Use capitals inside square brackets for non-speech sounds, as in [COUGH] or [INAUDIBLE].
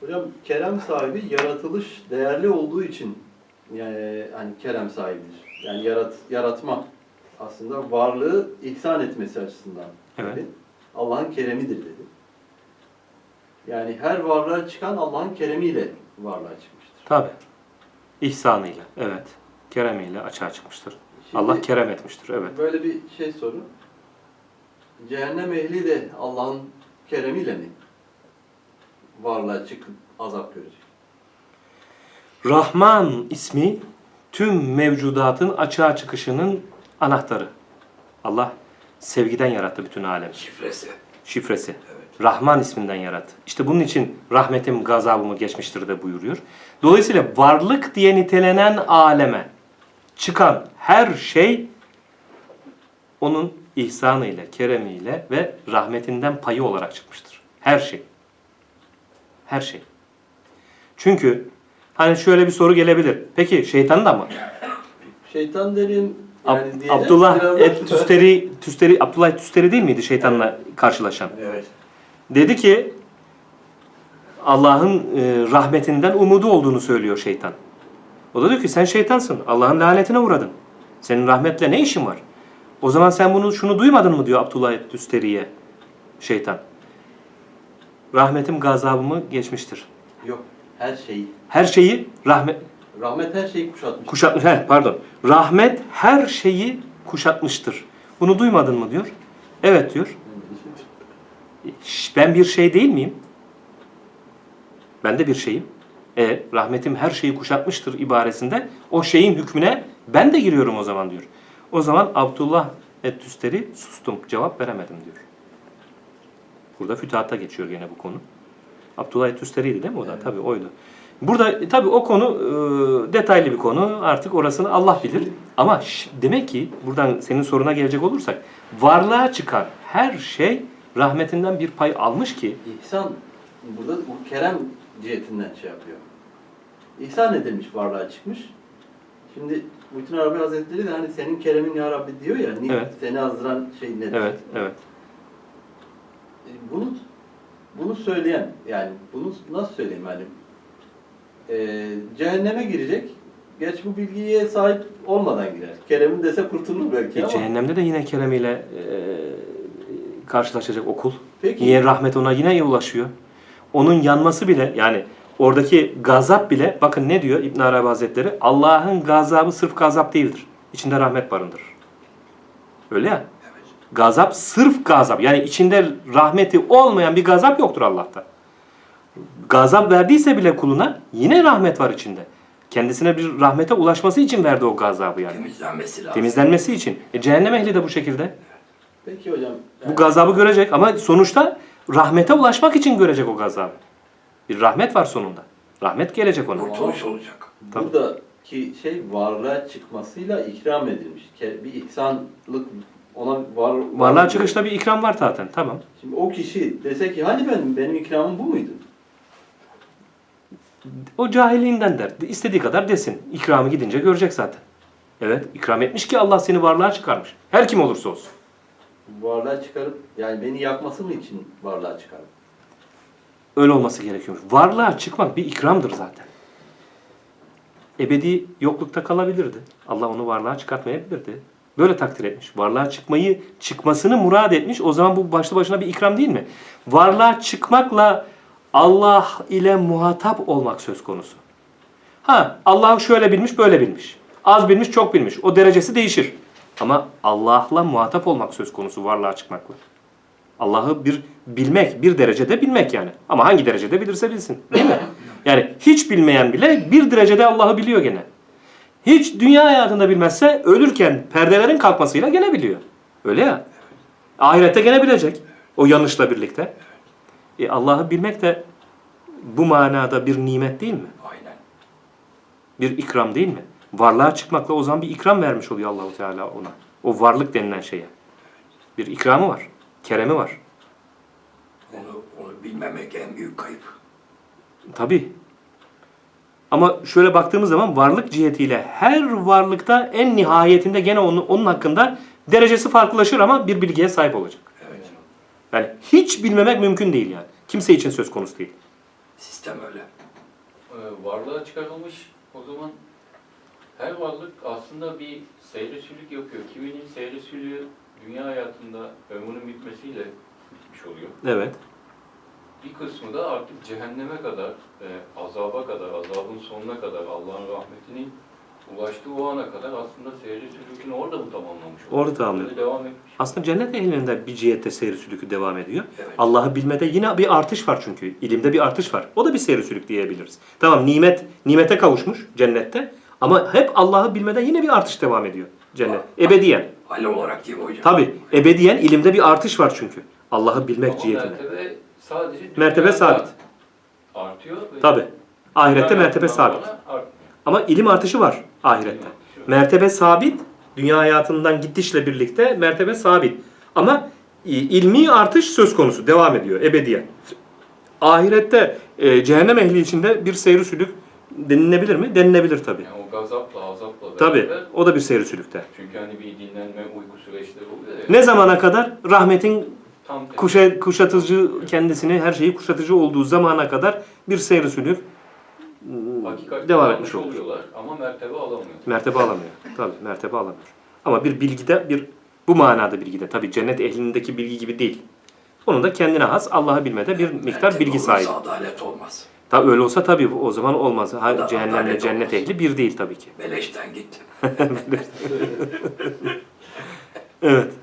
Hocam kerem sahibi yaratılış değerli olduğu için yani hani kerem sahibidir. Yani yarat, yaratma aslında varlığı ihsan etmesi açısından. Evet. dedi. Allah'ın keremidir dedi. Yani her varlığa çıkan Allah'ın keremiyle varlığa çıkmıştır. Tabi. İhsanıyla, evet. Keremiyle açığa çıkmıştır. Şimdi Allah kerem etmiştir, evet. Böyle bir şey soru. Cehennem ehli de Allah'ın keremiyle mi varlığa çıkıp azap görecek? Rahman ismi tüm mevcudatın açığa çıkışının anahtarı. Allah sevgiden yarattı bütün alemi. Şifresi. Şifresi. Evet. Rahman isminden yarattı. İşte bunun için rahmetim gazabımı geçmiştir de buyuruyor. Dolayısıyla varlık diye nitelenen aleme çıkan her şey onun ihsanıyla, keremiyle ve rahmetinden payı olarak çıkmıştır. Her şey. Her şey. Çünkü hani şöyle bir soru gelebilir. Peki şeytan da mı? Şeytan derim Ab- yani Abdullah et Tüsteri, Tüsteri, Abdullah Tüsteri değil miydi şeytanla karşılaşan? Evet. Dedi ki Allah'ın e, rahmetinden umudu olduğunu söylüyor şeytan. O da diyor ki sen şeytansın. Allah'ın lanetine uğradın. Senin rahmetle ne işin var? O zaman sen bunu şunu duymadın mı diyor Abdullah Tüsteri'ye şeytan. Rahmetim gazabımı geçmiştir. Yok her şeyi. Her şeyi rahmet Rahmet her şeyi kuşatmış. kuşatmış. He, pardon. Rahmet her şeyi kuşatmıştır. Bunu duymadın mı diyor. Evet diyor. Şş, Ben bir şey değil miyim? Ben de bir şeyim. E, rahmetim her şeyi kuşatmıştır ibaresinde o şeyin hükmüne ben de giriyorum o zaman diyor. O zaman Abdullah Ettüsteri sustum cevap veremedim diyor. Burada fütuhatta geçiyor gene bu konu. Abdullah Ettüsteri'ydi değil mi o da? Tabii oydu. Burada e, tabii o konu e, detaylı bir konu. Artık orasını Allah bilir. Ama demek ki buradan senin soruna gelecek olursak varlığa çıkan her şey rahmetinden bir pay almış ki İhsan burada bu kerem cihetinden şey yapıyor. İhsan edilmiş varlığa çıkmış. Şimdi Muhittin Arabi Hazretleri de hani senin keremin ya Rabbi diyor ya. Evet. Seni azdıran şey nedir? evet evet Bunu bunu söyleyen yani bunu nasıl söyleyeyim hani e, cehenneme girecek. Geç bu bilgiye sahip olmadan girer. Keremin dese kurtulur belki E, ama. cehennemde de yine keremiyle e, karşılaşacak okul. Peki. Niye rahmet ona yine ulaşıyor? Onun yanması bile yani oradaki gazap bile bakın ne diyor İbn Arabi Hazretleri? Allah'ın gazabı sırf gazap değildir. İçinde rahmet barındırır. Öyle ya. Gazap sırf gazap. Yani içinde rahmeti olmayan bir gazap yoktur Allah'ta. Gazap verdiyse bile kuluna yine rahmet var içinde. Kendisine bir rahmete ulaşması için verdi o gazabı yani. Temizlenmesi lazım. Temizlenmesi için. E, cehennem ehli de bu şekilde. Peki hocam. Bu yani- gazabı görecek ama sonuçta rahmete ulaşmak için görecek o gazabı. Bir rahmet var sonunda. Rahmet gelecek ona. Kurtuluş olacak. Tabii. Buradaki şey varlığa çıkmasıyla ikram edilmiş. Bir ihsanlık ona var Varlığa çıkışta bir ikram var zaten. Tamam. Şimdi o kişi dese ki hani ben benim ikramım bu muydu? O cahilliğinden der. İstediği kadar desin. İkramı gidince görecek zaten. Evet, ikram etmiş ki Allah seni varlığa çıkarmış. Her kim olursa olsun. Varlığa çıkarıp yani beni yakması mı için varlığa çıkardı? Öyle olması gerekiyormuş. Varlığa çıkmak bir ikramdır zaten. Ebedi yoklukta kalabilirdi. Allah onu varlığa çıkartmayabilirdi. Böyle takdir etmiş. Varlığa çıkmayı, çıkmasını murad etmiş. O zaman bu başlı başına bir ikram değil mi? Varlığa çıkmakla Allah ile muhatap olmak söz konusu. Ha, Allah'ı şöyle bilmiş, böyle bilmiş. Az bilmiş, çok bilmiş. O derecesi değişir. Ama Allah'la muhatap olmak söz konusu varlığa çıkmakla. Allah'ı bir bilmek, bir derecede bilmek yani. Ama hangi derecede bilirse bilsin. Değil mi? Yani hiç bilmeyen bile bir derecede Allah'ı biliyor gene. Hiç dünya hayatında bilmezse ölürken perdelerin kalkmasıyla gene biliyor. Öyle ya. Ahirette gene bilecek. O yanlışla birlikte. E Allah'ı bilmek de bu manada bir nimet değil mi? Aynen. Bir ikram değil mi? Varlığa çıkmakla o zaman bir ikram vermiş oluyor Allahu Teala ona. O varlık denilen şeye. Bir ikramı var. Keremi var. Onu, onu bilmemek en büyük kayıp. Tabii. Ama şöyle baktığımız zaman varlık cihetiyle her varlıkta en nihayetinde gene onun, onun hakkında derecesi farklılaşır ama bir bilgiye sahip olacak. Evet. Yani hiç bilmemek mümkün değil yani. Kimse için söz konusu değil. Sistem öyle. Ee, varlığa çıkarılmış o zaman her varlık aslında bir seyresülük yapıyor. Kiminin seyresülüğü dünya hayatında ömrünün bitmesiyle bitmiş oluyor. Evet. Bir kısmı da artık cehenneme kadar, e, azaba kadar, azabın sonuna kadar, Allah'ın rahmetinin ulaştığı o ana kadar aslında seyresülükünü orada mı tamamlamış oluyor? Orada tamamlıyor. Devam etmiş. Aslında cennet ehlinde bir cihette seyri sülükü devam ediyor. Evet. Allah'ı bilmede yine bir artış var çünkü. İlimde bir artış var. O da bir seyri sülük diyebiliriz. Tamam nimet, nimete kavuşmuş cennette. Ama hep Allah'ı bilmede yine bir artış devam ediyor cennet. Ebediyen. Hal olarak değil mi hocam? Tabi ebediyen ilimde bir artış var çünkü. Allah'ı bilmek cihetinde. Sadece Mertebe sabit. Artıyor. Tabi. Ahirette mertebe sabit. Ama ilim artışı var ahirette. Mertebe sabit. Dünya hayatından gidişle birlikte mertebe sabit. Ama ilmi artış söz konusu. Devam ediyor ebediyen. Ahirette e, cehennem ehli içinde bir seyri sülük denilebilir mi? Denilebilir tabi. Yani o gazapla, azapla Tabi. O da bir seyri sülükte. Çünkü hani bir dinlenme uyku süreçleri oluyor ya. Ne zamana kadar? Rahmetin Tam tersi. kuşa, kuşatıcı kendisini, her şeyi kuşatıcı olduğu zamana kadar bir seyri sülük Hakikaten devam etmiş olur. oluyorlar ama mertebe alamıyor. Mertebe alamıyor. Tabii mertebe alamıyor. Ama bir bilgide bir bu manada bilgide tabii cennet ehlindeki bilgi gibi değil. Onun da kendine has Allah'ı bilmede bir miktar Mertebe bilgi olursa sahibi. adalet olmaz. Tabii öyle olsa tabii o zaman olmaz. Ha, Da- cehennemle adalet cennet olmaz. ehli bir değil tabii ki. Beleşten git. [LAUGHS] Evet. [LAUGHS]